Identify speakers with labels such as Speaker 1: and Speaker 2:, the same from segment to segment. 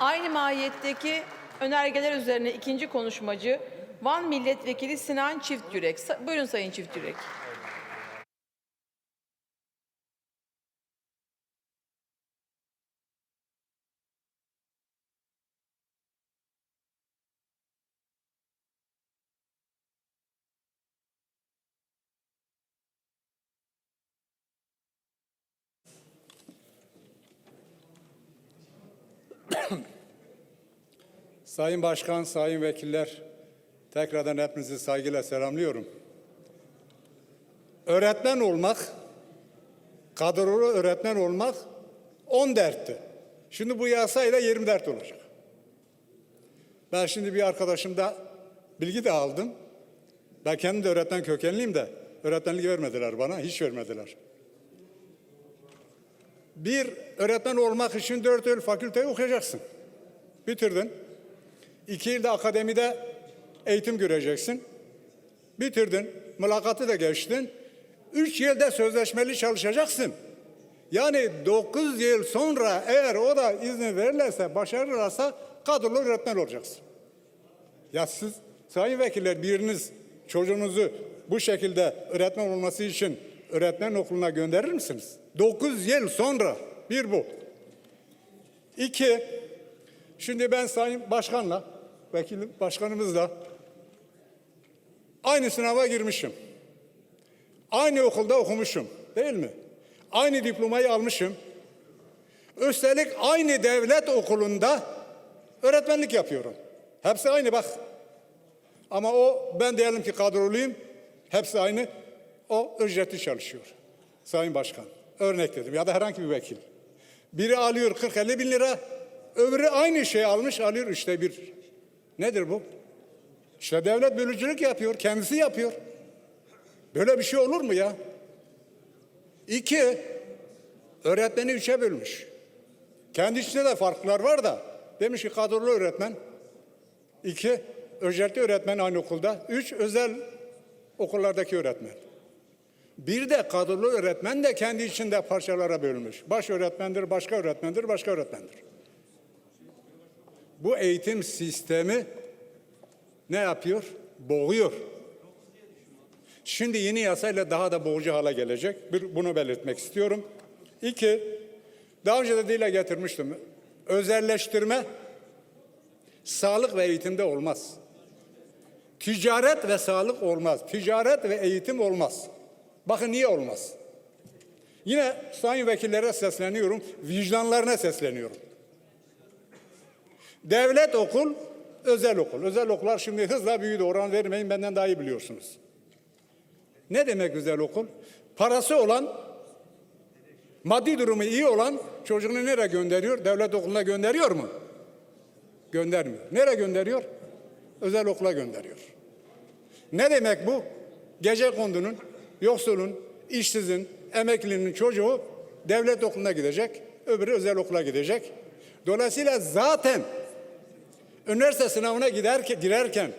Speaker 1: Aynı mahiyetteki önergeler üzerine ikinci konuşmacı Van Milletvekili Sinan Çiftyürek. Sa- Buyurun Sayın Çiftyürek.
Speaker 2: Sayın Başkan, Sayın Vekiller, tekrardan hepinizi saygıyla selamlıyorum. Öğretmen olmak, kadrolu öğretmen olmak 10 dertti. Şimdi bu yasayla 20 dert olacak. Ben şimdi bir arkadaşımda bilgi de aldım. Ben kendim de öğretmen kökenliyim de öğretmenlik vermediler bana, hiç vermediler. Bir öğretmen olmak için dört yıl fakülteyi okuyacaksın. Bitirdin. İki yılda akademide eğitim göreceksin. Bitirdin. Mülakatı da geçtin. Üç yılda sözleşmeli çalışacaksın. Yani dokuz yıl sonra eğer o da izni verirlerse, başarırlarsa kadrolu öğretmen olacaksın. Ya siz sayın vekiller biriniz çocuğunuzu bu şekilde öğretmen olması için öğretmen okuluna gönderir misiniz? Dokuz yıl sonra bir bu. İki, Şimdi ben Sayın Başkan'la, vekilim başkanımızla aynı sınava girmişim. Aynı okulda okumuşum, değil mi? Aynı diplomayı almışım. Üstelik aynı devlet okulunda öğretmenlik yapıyorum. Hepsi aynı bak. Ama o ben diyelim ki kadroluyum. Hepsi aynı. O ücretli çalışıyor. Sayın Başkan. Örnek dedim ya da herhangi bir vekil. Biri alıyor 40-50 bin lira. Öbürü aynı şey almış alıyor işte bir. Nedir bu? İşte devlet bölücülük yapıyor. Kendisi yapıyor. Böyle bir şey olur mu ya? İki, öğretmeni üçe bölmüş. Kendi içinde de farklar var da. Demiş ki kadrolu öğretmen. İki, ücretli öğretmen aynı okulda. Üç, özel okullardaki öğretmen. Bir de kadrolu öğretmen de kendi içinde parçalara bölünmüş. Baş öğretmendir, başka öğretmendir, başka öğretmendir. Bu eğitim sistemi ne yapıyor? Boğuyor. Şimdi yeni yasayla daha da boğucu hale gelecek. Bir, bunu belirtmek istiyorum. İki, daha önce de dile getirmiştim. Özelleştirme sağlık ve eğitimde olmaz. Ticaret ve sağlık olmaz. Ticaret ve eğitim olmaz. Bakın niye olmaz? Yine sayın vekillere sesleniyorum, vicdanlarına sesleniyorum. Devlet okul, özel okul. Özel okullar şimdi hızla büyüdü. Oran vermeyin benden daha iyi biliyorsunuz. Ne demek özel okul? Parası olan, maddi durumu iyi olan çocuğunu nereye gönderiyor? Devlet okuluna gönderiyor mu? Göndermiyor. Nereye gönderiyor? Özel okula gönderiyor. Ne demek bu? Gece kondunun, yoksulun, işsizin, emeklinin çocuğu devlet okuluna gidecek, öbürü özel okula gidecek. Dolayısıyla zaten üniversite sınavına giderken, girerken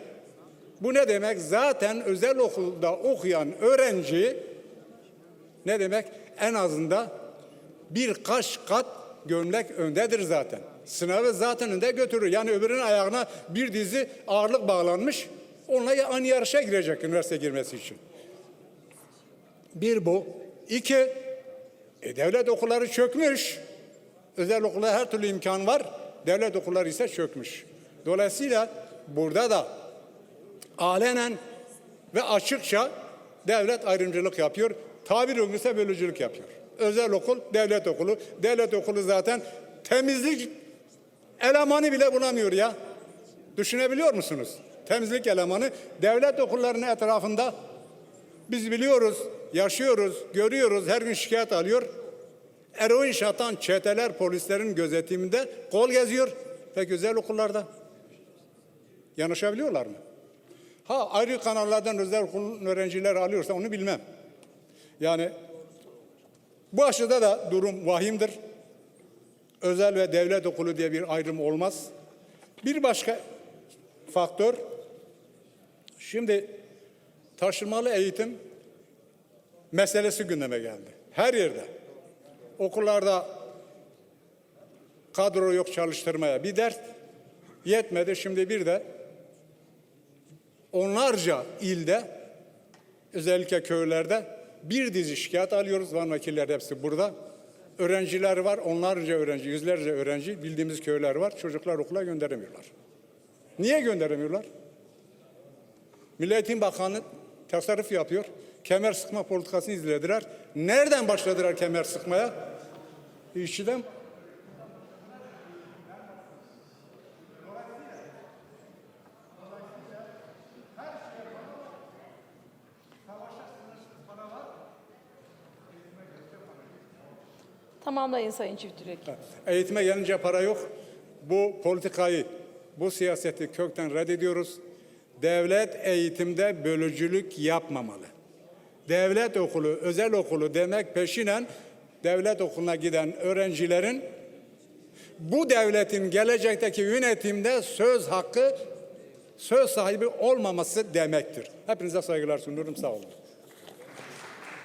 Speaker 2: bu ne demek? Zaten özel okulda okuyan öğrenci ne demek? En azından birkaç kat gömlek öndedir zaten. Sınavı zaten önde götürür. Yani öbürünün ayağına bir dizi ağırlık bağlanmış. Onunla aynı yarışa girecek üniversite girmesi için. Bir bu. İki, e, devlet okulları çökmüş. Özel okulda her türlü imkan var. Devlet okulları ise çökmüş. Dolayısıyla burada da alenen ve açıkça devlet ayrımcılık yapıyor. Tabir uygunsa bölücülük yapıyor. Özel okul, devlet okulu. Devlet okulu zaten temizlik elemanı bile bulamıyor ya. Düşünebiliyor musunuz? Temizlik elemanı devlet okullarının etrafında biz biliyoruz, yaşıyoruz, görüyoruz, her gün şikayet alıyor. Eroin şatan çeteler polislerin gözetiminde kol geziyor. Peki özel okullarda yanaşabiliyorlar mı? Ha ayrı kanallardan özel okulun öğrenciler alıyorsa onu bilmem. Yani bu aşıda da durum vahimdir. Özel ve devlet okulu diye bir ayrım olmaz. Bir başka faktör, şimdi taşımalı eğitim meselesi gündeme geldi. Her yerde. Okullarda kadro yok çalıştırmaya. Bir dert yetmedi. Şimdi bir de onlarca ilde özellikle köylerde bir dizi şikayet alıyoruz. Van vekiller hepsi burada. Öğrenciler var, onlarca öğrenci, yüzlerce öğrenci bildiğimiz köyler var. Çocuklar okula gönderemiyorlar. Niye gönderemiyorlar? Milli Eğitim Bakanı tasarruf yapıyor. Kemer sıkma politikasını izlediler. Nereden başladılar kemer sıkmaya? İşçiden
Speaker 1: Tamamlayın Sayın Çiftürek.
Speaker 2: Eğitime gelince para yok. Bu politikayı, bu siyaseti kökten reddediyoruz. Devlet eğitimde bölücülük yapmamalı. Devlet okulu, özel okulu demek peşinen devlet okuluna giden öğrencilerin bu devletin gelecekteki yönetimde söz hakkı, söz sahibi olmaması demektir. Hepinize saygılar sunuyorum. Sağ olun.